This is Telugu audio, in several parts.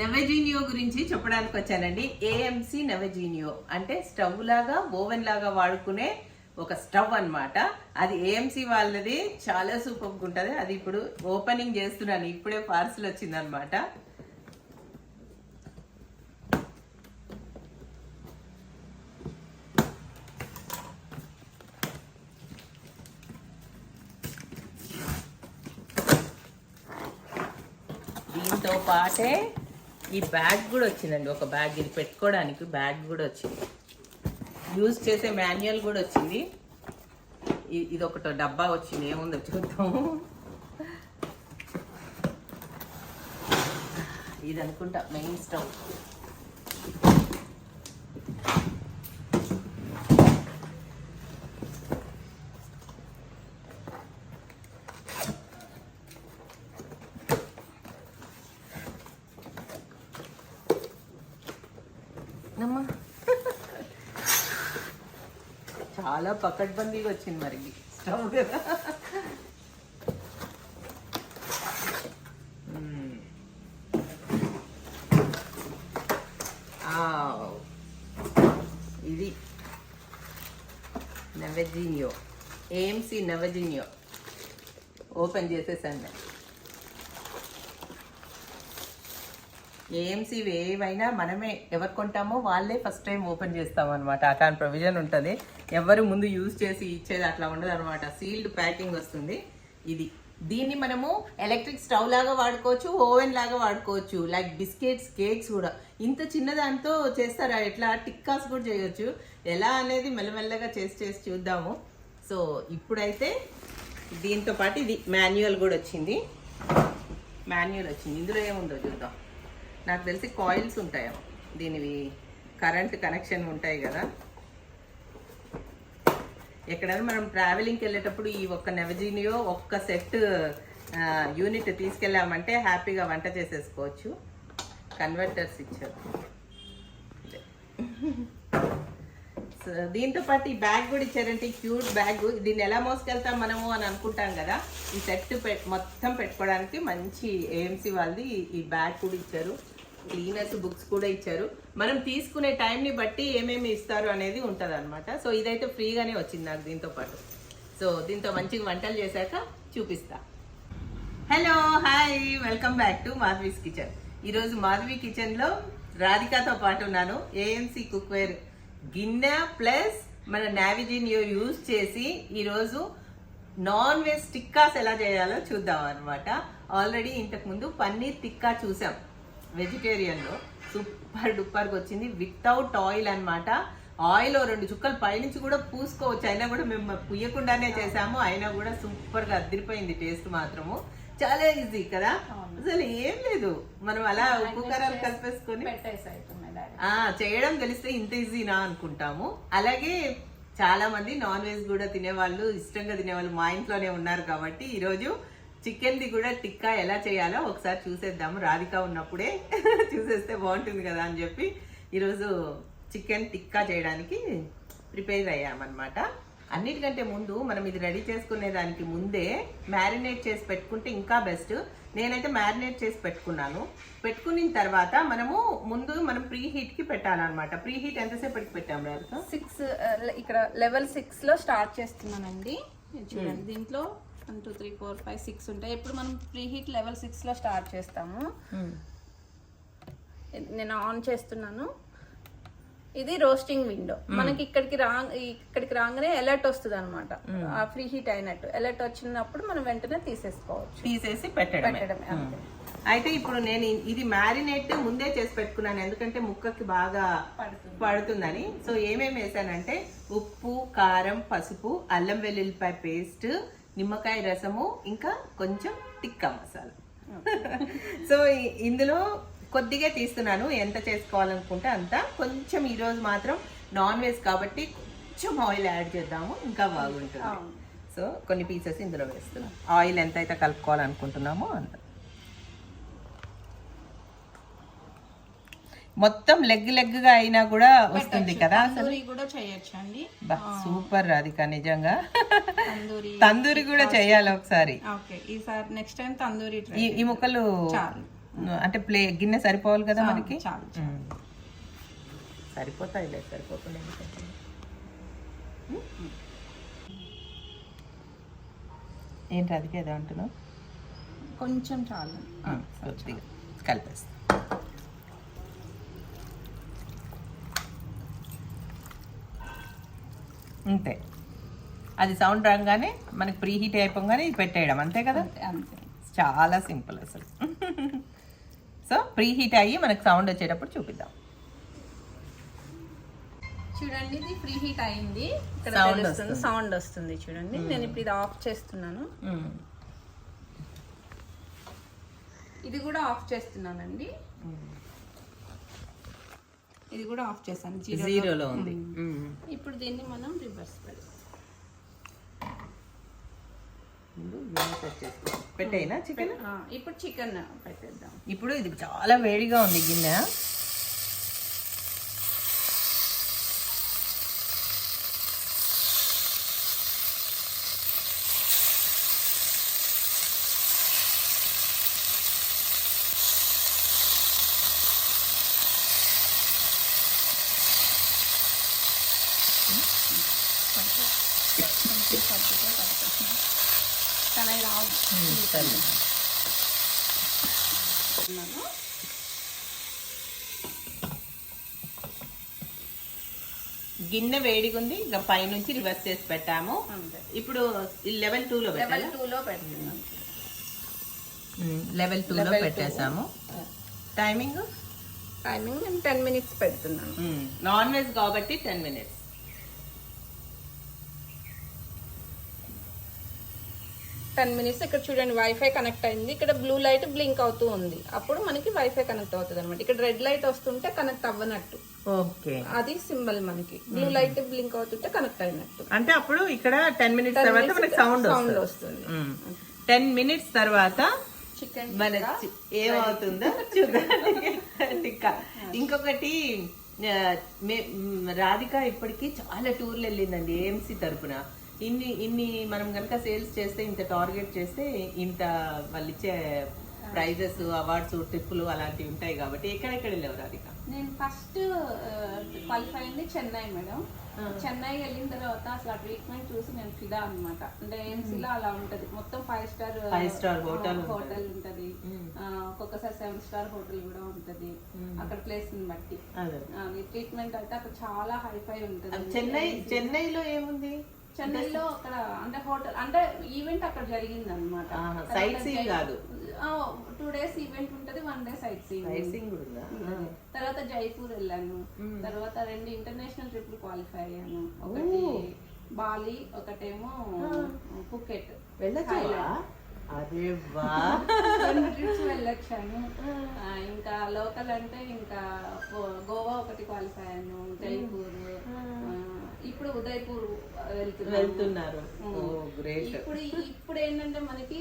నెవజీనియో గురించి చెప్పడానికి వచ్చానండి. ఏఎంసి నెవజీనియో అంటే స్టవ్ లాగా ఓవెన్ లాగా వాడుకునే ఒక స్టవ్ అన్నమాట. అది ఏఎంసి వాళ్ళది చాలా సూపర్గా ఉంటుంది. అది ఇప్పుడు ఓపెనింగ్ చేస్తున్నాను. ఇప్పుడే పార్సిల్ వచ్చిందనమాట దీంతో పాటే ఈ బ్యాగ్ కూడా వచ్చిందండి. ఒక బ్యాగ్ ఇది పెట్టుకోవడానికి బ్యాగ్ కూడా వచ్చింది. యూజ్ చేసే మాన్యువల్ కూడా వచ్చింది. ఇది ఒకటి డబ్బా వచ్చింది. ఏముందో చూద్దాం. ఇది అనుకుంటా మెయిన్ స్టవ్. చాలా పకడ్బందీగా వచ్చింది మరి. స్టవ్ కదా. ఇది నవజీనియో. ఏఎంసీ నవజీనియో. ఓపెన్ చేసేసండి. ఏఎంసీ ఏవైనా మనమే ఎవరు కొంటామో వాళ్ళే ఫస్ట్ టైం ఓపెన్ చేస్తాం అనమాట అట్లాంటి ప్రొవిజన్ ఉంటుంది. ఎవరు ముందు యూజ్ చేసి ఇచ్చేది అట్లా ఉండదు అనమాట సీల్డ్ ప్యాకింగ్ వస్తుంది. ఇది. దీన్ని మనము ఎలక్ట్రిక్ స్టవ్ లాగా వాడుకోవచ్చు ఓవెన్ లాగా వాడుకోవచ్చు. లైక్ బిస్కెట్స్ కేక్స్ కూడా. ఇంత చిన్నదాంతో చేస్తారా? ఎట్లా? టిక్కాస్ కూడా చేయొచ్చు. ఎలా అనేది మెల్లమెల్లగా చేసి చేసి చూద్దాము. సో ఇప్పుడైతే దీంతో పాటు ఇది మాన్యువల్ కూడా వచ్చింది. మాన్యువల్ వచ్చింది. ఇందులో ఏముందో చూద్దాం. నాకు తెలిసి కాయిల్స్ ఉంటాయో దీనివి కరెంట్ కనెక్షన్ ఉంటాయి కదా. ఎక్కడైనా మనం ట్రావెలింగ్కి వెళ్ళేటప్పుడు ఈ ఒక్క నెవజీనియో ఒక్క సెట్ యూనిట్ తీసుకెళ్ళామంటే హ్యాపీగా వంట చేసేసుకోవచ్చు. కన్వర్టర్స్ ఇచ్చారు. సో దీంతో పాటు ఈ బ్యాగ్ కూడా ఇచ్చారంటే క్యూట్ బ్యాగ్ దీన్ని ఎలా మోసుకెళ్తాం మనము అని అనుకుంటాం కదా. ఈ సెట్ మొత్తం పెట్టుకోవడానికి మంచి ఏఎంసీ వాళ్ళది ఈ బ్యాగ్ కూడా ఇచ్చారు. క్లీనర్స్ బుక్స్ కూడా ఇచ్చారు. మనం తీసుకునే టైంని బట్టి ఏమేమి ఇస్తారు అనేది ఉంటుంది అనమాట సో ఇదైతే ఫ్రీగానే వచ్చింది నాకు దీంతో పాటు. సో దీంతో మంచిగా వంటలు చేశాక చూపిస్తా. Hello hi welcome back to Madhavi's kitchen ఈరోజు మాధవి కిచెన్లో రాధికాతో పాటు ఉన్నాను. ఏఎంసి కుక్వేర్ గిన్నె ప్లస్ మన నావిజిన్ యూజ్ చేసి ఈరోజు నాన్ వెజ్ టిక్కాస్ ఎలా చేయాలో చూద్దాం అనమాట ఆల్రెడీ ఇంతకుముందు పన్నీర్ టిక్కా చూసాం. వెజిటేరియన్లో. సూపర్ డూపర్గా వచ్చింది. వితౌట్ ఆయిల్ అన్నమాట. ఆయిల్ రెండు చుక్కలు పైనుంచి కూడా పూసుకోవచ్చు. అయినా కూడా మేము పుయ్యకుండానే చేసాము. అయినా కూడా సూపర్గా అదిరిపోయింది టేస్ట్ మాత్రము. చాలా ఈజీ కదా? అసలు ఏం లేదు. మనం అలా ఉప్పు కారాలు కలిపేసుకొని చేయడం తెలిస్తే ఇంత ఈజీనా అనుకుంటాము. అలాగే చాలా మంది నాన్ వెజ్ కూడా తినేవాళ్ళు ఇష్టంగా తినేవాళ్ళు మా ఇంట్లోనే ఉన్నారు కాబట్టి ఈరోజు చికెన్ ది కూడా టిక్కా ఎలా చేయాలో ఒకసారి చూసేద్దాము రాధిక ఉన్నప్పుడే చూసేస్తే బాగుంటుంది కదా అని చెప్పి ఈరోజు చికెన్ టిక్కా చేయడానికి ప్రిపేర్ అయ్యామన్నమాట. అన్నిటికంటే ముందు మనం ఇది రెడీ చేసుకునే దానికి ముందే మ్యారినేట్ చేసి పెట్టుకుంటే ఇంకా బెస్ట్. నేనైతే మ్యారినేట్ చేసి పెట్టుకున్నాను. పెట్టుకున్న తర్వాత మనము ముందు మనం ప్రీ హీట్కి పెట్టాలన్నమాట. ప్రీ హీట్ ఎంతసేపు పెట్టి రాధిక? సిక్స్ ఇక్కడ లెవెల్ సిక్స్లో స్టార్ట్ చేస్తున్నానండి. చూడండి. దీంట్లో one two three four five six ఉంటాయి. ఇప్పుడు మనం ప్రీ హీట్ లెవెల్ సిక్స్లో స్టార్ట్ చేస్తాము. నేను ఆన్ చేస్తున్నాను. ఇది రోస్టింగ్ విండో. మనకి ఇక్కడికి రా ఇక్కడికి రాగానే అలర్ట్ వస్తుంది అనమాట ఆ ఫ్రీ హీట్ అయినట్టు. అలర్ట్ వచ్చినప్పుడు మనం వెంటనే తీసేసుకోవచ్చు. తీసేసి పెట్టడమే. పెట్టడమే అంతే. అయితే ఇప్పుడు నేను ఇది మ్యారినేట్ ముందే చేసి పెట్టుకున్నాను. ఎందుకంటే ముక్కకి బాగా పడుతుంది. పడుతుందని. సో ఏమేమి వేసానంటే ఉప్పు కారం పసుపు అల్లం వెల్లుల్లిపాయ పేస్ట్ నిమ్మకాయ రసము ఇంకా కొంచెం టిక్కా మసాలా. సో ఇందులో కొద్దిగా తీస్తున్నాను. ఎంత చేసుకోవాలనుకుంటే అంత. కొంచెం ఈరోజు మాత్రం నాన్ వెజ్ కాబట్టి కొంచెం ఆయిల్ యాడ్ చేద్దాము. ఇంకా బాగుంటుంది. సో కొన్ని పీసెస్ ఇందులో వేస్తున్నాం. ఆయిల్ ఎంత అయితే కలుపుకోవాలనుకుంటున్నామో అంత. మొత్తం లెగ్ లెగ్గా అయినా కూడా వస్తుంది కదా అసలు? కూడా చేయొచ్చు అండి బా, సూపర్ రాధిక నిజంగా. తందూరి తందూరి కూడా చేయాలి ఒకసారి. ఓకే ఈసారి నెక్స్ట్ టైం తందూరి ఈ ముక్కలు అంటే ప్లే గిన్నె సరిపోవాలి కదా మనకి? చాలు ఉమ్. సరిపోతాయిలే సరిపోకుండా. ఏంటి అదికే ఏదో అంటున్నావు? కొంచెం చాలు. కొద్దిగా. కలిపేస్తా. అంతే. అది సౌండ్ రాగానే మనకి ప్రీ హీట్ అయిపోగానే ఇది పెట్టేయడం అంతే కదా? అంతే చాలా సింపుల్ అసలు. సో ప్రీ హీట్ అయ్యి మనకు సౌండ్ వచ్చేటప్పుడు చూపిద్దాం. చూడండి ఇది ఫ్రీ హీట్ అయింది తెలుస్తుంది వస్తుంది. సౌండ్ వస్తుంది చూడండి. నేను ఇప్పుడు ఇది ఆఫ్ చేస్తున్నాను. మ్మ్. ఇది కూడా ఆఫ్ చేస్తున్నానండి. ఇది కూడా ఆఫ్ చేశాను జీరో జీరోలో ఉంది. ఇప్పుడు దీన్ని మనం రివర్స్ పెడతాం ముందు గిన్నె set చేసుకో. పెట్టేయనా చికెన్ ఇప్పుడు చికెన్ పెట్టేద్దాం. ఇప్పుడు ఇది చాలా వేడిగా ఉంది గిన్నె. కొంచెం సర్దుతో పెడతాం రావు. గిన్నె వేడిగా ఉంది ఇంకా పైనుంచి రివర్స్ చేసి పెట్టాము. ఇప్పుడు లెవెల్ టూలో లెవెల్ టూలో పెడుతున్నాను. లెవెల్ టూలో. పెట్టేసాము టైమింగ్? టైమింగ్ నేను టెన్ మినిట్స్ పెడుతున్నాను. నాన్ వెజ్ కాబట్టి టెన్ మినిట్స్. టెన్ మినిట్స్ ఇక్కడ చూడండి వైఫై కనెక్ట్ అయింది. ఇక్కడ బ్లూ లైట్ బ్లింక్ అవుతూ ఉంది. అప్పుడు మనకి వైఫై కనెక్ట్ అవుతుంది అనమాట ఇక్కడ రెడ్ లైట్ వస్తుంటే కనెక్ట్ అవ్వనట్టు. ఓకే. అది సింబల్ మనకి. బ్లూ లైట్ బ్లింక్ అవుతుంటే కనెక్ట్ అయినట్టు. అంటే అప్పుడు ఇక్కడ టెన్ మినిట్స్ తర్వాత మనకి సౌండ్ సౌండ్ వస్తుంది. టెన్ మినిట్స్ తర్వాత చికెన్ మన ఏమవుతుందో చూద్దాం ఇంకొకటి రాధిక ఇప్పటికీ చాలా టూర్లు వెళ్ళిందండి ఏఎంసీ తరపున. ఇన్ని ఇన్ని మనం కనుక సేల్స్ చేస్తే ఇంత టార్గెట్ చేస్తే ఇంత వాళ్ళు ఇచ్చే ప్రైజెస్ అవార్డ్స్ ట్రిప్పులు అలాంటివి ఉంటాయి కాబట్టి ఎక్కడెక్కడ వెళ్ళావు రాధిక? నేను ఫస్ట్ క్వాలిఫై అయింది చెన్నై మేడం. చెన్నై వెళ్ళిన తర్వాత అసలు ఆ ట్రీట్మెంట్ చూసి నేను ఫిదా అన్నమాట. అంటే ఏఎంసీలో అలా ఉంటది. మొత్తం five star Five star hotel hotel ఉంటది. ఒక్కొక్కసారి సెవెన్ స్టార్ హోటల్ కూడా ఉంటది. అక్కడ ప్లేస్ని బట్టి. ట్రీట్మెంట్ అయితే అక్కడ చాలా హైఫై ఉంటది. చెన్నై చెన్నైలో ఏముంది? చెన్నైలో అక్కడ అంటే హోటల్ అంటే ఈవెంట్ అక్కడ జరిగింది అనమాట sight seeing కాదు. టూ డేస్ ఈవెంట్ ఉంటది one day sightseeing sightseeing కూడా. తర్వాత జైపూర్ వెళ్ళాను. తర్వాత రెండు ఇంటర్నేషనల్ ట్రిప్లు క్వాలిఫై అయ్యాను. ఒకటి బాలి ఒకటేమో పుకెట్. వెళ్ళొచ్చావా? అదే ట్రిప్స్ వెళ్ళొచ్చాను. ఇంకా లోకల్ అంటే ఇంకా గోవా ఒకటి క్వాలిఫై అయ్యాను జైపూర్ ఇప్పుడు ఉదయపూర్ వెళ్తున్నారు. ఇప్పుడు ఇప్పుడు ఏంటంటే మనకి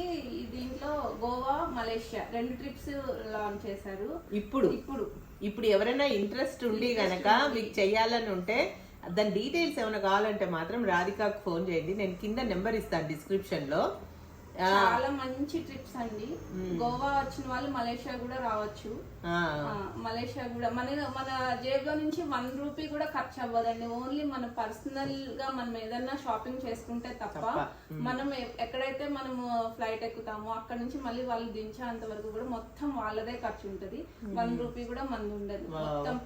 దీంట్లో గోవా మలేషియా రెండు ట్రిప్స్ లాంచ్ చేశారు. ఇప్పుడు? ఇప్పుడు. ఇప్పుడు ఎవరైనా ఇంట్రెస్ట్ ఉండి గనక మీకు చెయ్యాలని ఉంటే దాని డీటెయిల్స్ ఏమైనా కావాలంటే మాత్రం రాధికాకు ఫోన్ చేయండి. నేను కింద నెంబర్ ఇస్తాను డిస్క్రిప్షన్లో చాలా మంచి ట్రిప్స్ అండి. గోవా వచ్చిన వాళ్ళు మలేషియా కూడా రావచ్చు. మలేషియా కూడా. మన మన జేబులో నుంచి వన్ రూపీ కూడా ఖర్చు అవ్వదండి. ఓన్లీ మన పర్సనల్గా మనం ఏదన్నా షాపింగ్ చేసుకుంటే తప్ప మనం ఎక్కడైతే మనము ఫ్లైట్ ఎక్కుతామో అక్కడ నుంచి మళ్ళీ వాళ్ళు దించేంత వరకు కూడా మొత్తం వాళ్ళదే ఖర్చు ఉంటది. వన్ రూపీ కూడా మంది ఉండదు. మొత్తం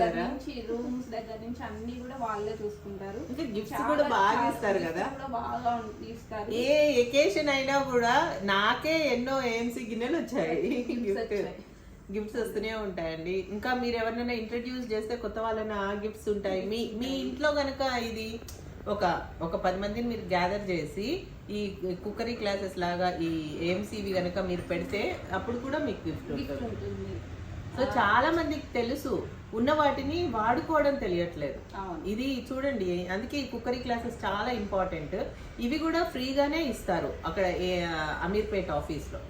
దగ్గర? నుంచి రూమ్స్ దగ్గర నుంచి అన్ని కూడా వాళ్ళే చూసుకుంటారు. గిఫ్ట్స్ కూడా బాగా ఇస్తారు కదా? బాగా ఇస్తారు. ఏ ఎకేషన్ అయినా కూడా నాకే ఎన్నో ఏఎంసీ గిన్నెలు వచ్చాయి. గిఫ్ట్స్ వస్తూనే ఉంటాయండి. ఇంకా మీరు ఎవరినైనా ఇంట్రడ్యూస్ చేస్తే కొత్త వాళ్ళైనా గిఫ్ట్స్ ఉంటాయి. మీ మీ ఇంట్లో కనుక ఇది ఒక ఒక పది మందిని మీరు గ్యాదర్ చేసి ఈ కుక్కరీ క్లాసెస్ లాగా ఈ ఏఎంసీవి కనుక మీరు పెడితే అప్పుడు కూడా మీకు గిఫ్ట్ ఉంటుంది. సో చాలా మందికి తెలుసు. ఉన్న వాటిని వాడుకోవడం తెలియట్లేదు. ఇది చూడండి అందుకే ఈ కుక్కరీ క్లాసెస్ చాలా ఇంపార్టెంట్ ఇవి కూడా ఫ్రీగానే ఇస్తారు అక్కడ అమీర్పేట్ ఆఫీస్లో.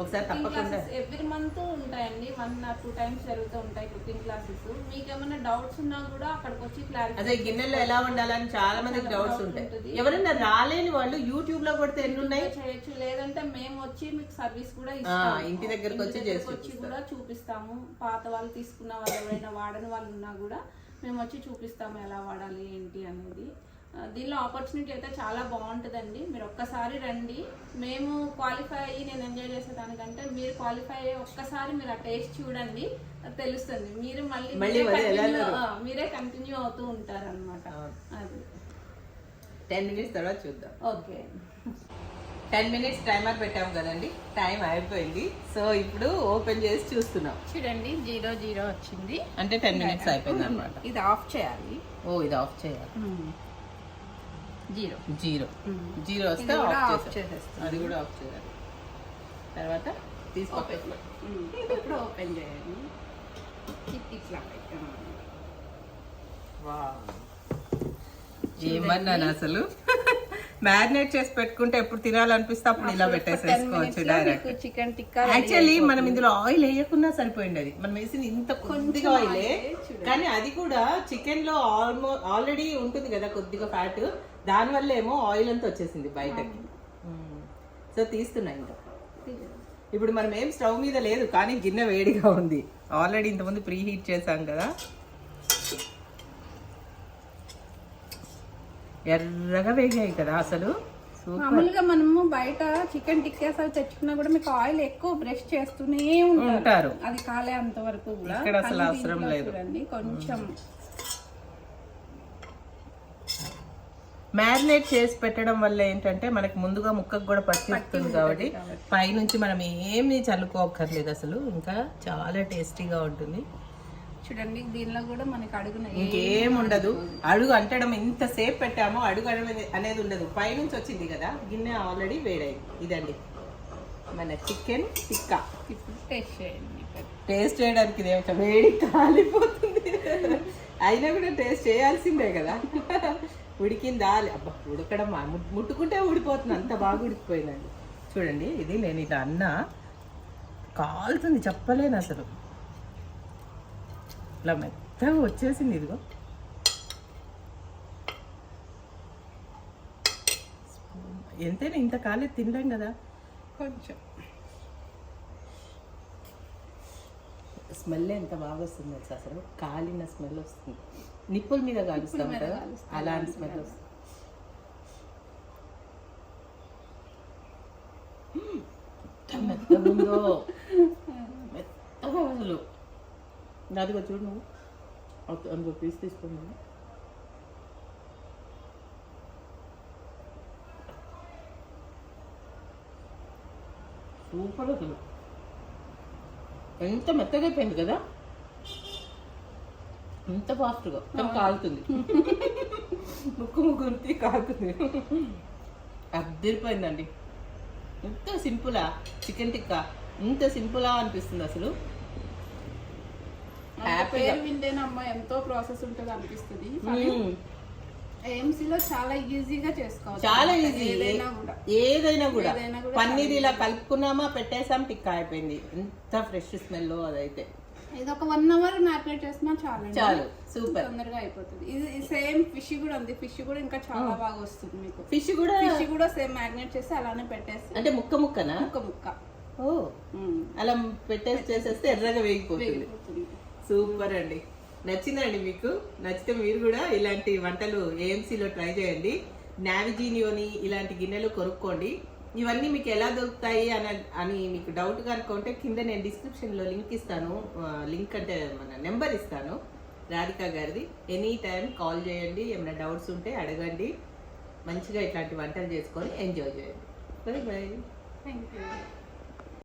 ఒకసారి తప్పకుండా. ఎవ్రీ మంత్ ఉంటాయండి. వన్ ఆర్ టూ టైమ్స్ జరుగుతూ ఉంటాయి కుకింగ్ క్లాసెస్ మీకు ఏమైనా డౌట్స్ ఉన్నా కూడా అక్కడికి వచ్చి క్లారిఫై అదే గిన్నెలో ఎలా వండాలని చాలా మందికి డౌట్స్ ఉంటాయి. ఎవరైనా రాలేని వాళ్ళు యూట్యూబ్లో కొడితే ఎన్ని ఉన్నాయి? చేయొచ్చు. లేదంటే మేము వచ్చి మీకు సర్వీస్ కూడా ఇస్తాము. ఇంటి దగ్గరకు వచ్చి వచ్చి కూడా చూపిస్తాము. పాత వాళ్ళు తీసుకున్న వాళ్ళు ఎవరైనా వాడని వాళ్ళు ఉన్నా కూడా మేము వచ్చి చూపిస్తాము ఎలా వాడాలి ఏంటి అనేది. దీనిలో ఆపర్చునిటీ అయితే చాలా బాగుంటుందండి. మీరు ఒక్కసారి రండి. మేము క్వాలిఫై అయ్యి నేను ఎంజాయ్ చేసేదానికంటే మీరు క్వాలిఫై అయ్యి ఒక్కసారి మీరు ఆ టేస్ట్ చూడండి. అది తెలుస్తుంది. మీరు మళ్ళీ మళ్ళీ మీరే కంటిన్యూ అవుతూ ఉంటారు అనమాట. అది. టెన్ మినిట్స్ తర్వాత చూద్దాం. ఓకే. టెన్ మినిట్స్ టైమర్ పెట్టాం కదండి. టైం అయిపోయింది. సో ఇప్పుడు ఓపెన్ చేసి చూస్తున్నాం. చూడండి జీరో జీరో వచ్చింది. అంటే టెన్ మినిట్స్ అయిపోయింది అనమాట ఇది ఆఫ్ చేయాలి. ఓ ఇది ఆఫ్ చేయాలి. జీరో. జీరో. జీరో వస్తే ఆఫ్ ఆఫ్ చేసాం చేసేస్తాం. అది కూడా ఆఫ్ చేయాలి. తర్వాత తీసుకో. ఇప్పుడు ఓపెన్ చేయండి ఇట్లా. ఏమన్నాను అసలు? మ్యారినేట్ చేసి పెట్టుకుంటే ఎప్పుడు తినాలనిపిస్తే అప్పుడు ఇలా పెట్టేసేసుకోవచ్చు 10 minutes లో డైరెక్ట్ చికెన్ టిక్కా యాక్చువల్లీ మనం ఇందులో ఆయిల్ వేయకుండా సరిపోయింది అది. మనం వేసింది ఇంత కొద్దిగా ఆయిలే. కానీ అది కూడా చికెన్లో ఆల్మో ఆల్రెడీ ఉంటుంది కదా కొద్దిగా ఫ్యాట్ దాని వల్ల ఏమో ఆయిల్ అంతా వచ్చేసింది బయటకి. సో తీస్తున్నా ఇంకా. ఇప్పుడు మనం ఏం స్టవ్ మీద లేదు కానీ గిన్నె వేడిగా ఉంది. ఆల్రెడీ ఇంతకుముందు ప్రీ హీట్ చేసాం కదా. ఎర్రగా వేగాయి కదా అసలు. మామూలుగా మనము బయట చికెన్ టిక్కాస్ అవి తెచ్చుకున్నా కూడా మీకు ఆయిల్ ఎక్కువ బ్రష్ చేస్తూనే ఉంటారు. అది కాలే అంత వరకు కూడా. ఇక్కడ అసలు అవసరం లేదు. కొంచెం మ్యారినేట్ చేసి పెట్టడం వల్ల ఏంటంటే మనకి ముందుగా ముక్కకు కూడా పట్టిస్తుంది కాబట్టి. పైనుంచి మనం ఏమి చల్లుకోక్కర్లేదు అసలు. ఇంకా చాలా టేస్టీగా ఉంటుంది. చూడండి దీనిలో కూడా మనకి అడుగున ఇంకేం ఉండదు. అడుగు అంటడం ఎంతసేపు పెట్టామో అడుగు అనేది- ఉండదు. పైనుంచి వచ్చింది కదా గిన్నె ఆల్రెడీ వేడైంది. ఇదండి. మన చికెన్ టిక్కా. ఇప్పుడు టేస్ట్ చేయండి టేస్ట్ చేయడానికి వేడి కాలిపోతుంది. అయినా కూడా టేస్ట్ చేయాల్సిందే కదా. ఉడికిందా? అబ్బా ఉడకడం ముట్టుకుంటే ఊడిపోతుంది. అంత బాగా ఉడికిపోయిందండి. చూడండి ఇది నేను ఇలా అన్న. కాలుతుంది చెప్పలేను అసలు. ఇలా మెత్తగా వచ్చేసింది ఇదిగో. ఎంతైనా ఇంత కాలే తినలేం కదా. కొంచెం. స్మెల్ ఎంత బాగా వస్తుంది తెలుసా అసలు? కాలిన స్మెల్ వస్తుంది. నిప్పుల మీద కాలుస్తాం కదా? అలాంటి స్మెల్ వస్తుంది. మెత్తగా ఉందో. మెత్తగా అసలు. అదిగో చూడు నువ్వు. అందులో పీస్ తీసుకున్నాను సూపర్ అసలు. ఎంత మెత్తగా అయిపోయింది కదా? ఎంత ఫాస్ట్గా కానీ కాలుతుంది. ముక్కు ముగ్గురికి కాలుతుంది. అద్దరిపోయిందండి. ఎంత సింపులా చికెన్ టిక్కా ఇంత సింపులా అనిపిస్తుంది అసలు. పేరు వింటేనమ్మా ఎంతో ప్రాసెస్ ఉంటుంది అనిపిస్తుంది. మ్మ్. AMC లో చాలా ఈజీగా చేసుకోవచ్చు. చాలా ఈజీ ఏదైనా కూడా. పన్నీర్ ఇలా కలుపుకున్నామా పెట్టేసాం టిక్కా అయిపోయింది ఎంత ఫ్రెష్ స్మెల్ అదైతే. ఇది ఒక వన్ అవర్ మ్యారినేట్ చేసినా చాలు. చాలు సూపర్. తొందరగా అయిపోతుంది. ఇది సేమ్ ఫిష్ కూడా ఉంది. ఫిష్ కూడా ఇంకా చాలా బాగా వస్తుంది మీకు. ఫిష్ కూడా ఫిష్ కూడా సేమ్ మ్యారినేట్ చేసి అలానే పెట్టేసి. అంటే ముక్క ముక్కనా? ముక్క ముక్క. ఓ. అలా పెట్టేసి చేసేస్తే ఎర్రగా వేగిపోతుంది. సూపర్ అండి. నచ్చిందండి మీకు? నచ్చితే మీరు కూడా ఇలాంటి వంటలు ఏఎంసీలో ట్రై చేయండి. నావిజీనియోని ఇలాంటి గిన్నెలు కొనుక్కోండి. ఇవన్నీ మీకు ఎలా దొరుకుతాయి అని అని మీకు డౌట్ కనుక ఉంటే కింద నేను డిస్క్రిప్షన్లో లింక్ ఇస్తాను. లింక్ అంటే మన నెంబర్ ఇస్తాను. రాధిక గారిది. ఎనీ టైం కాల్ చేయండి. ఏమైనా డౌట్స్ ఉంటే అడగండి. మంచిగా ఇట్లాంటి వంటలు చేసుకొని ఎంజాయ్ చేయండి. Bye bye thank you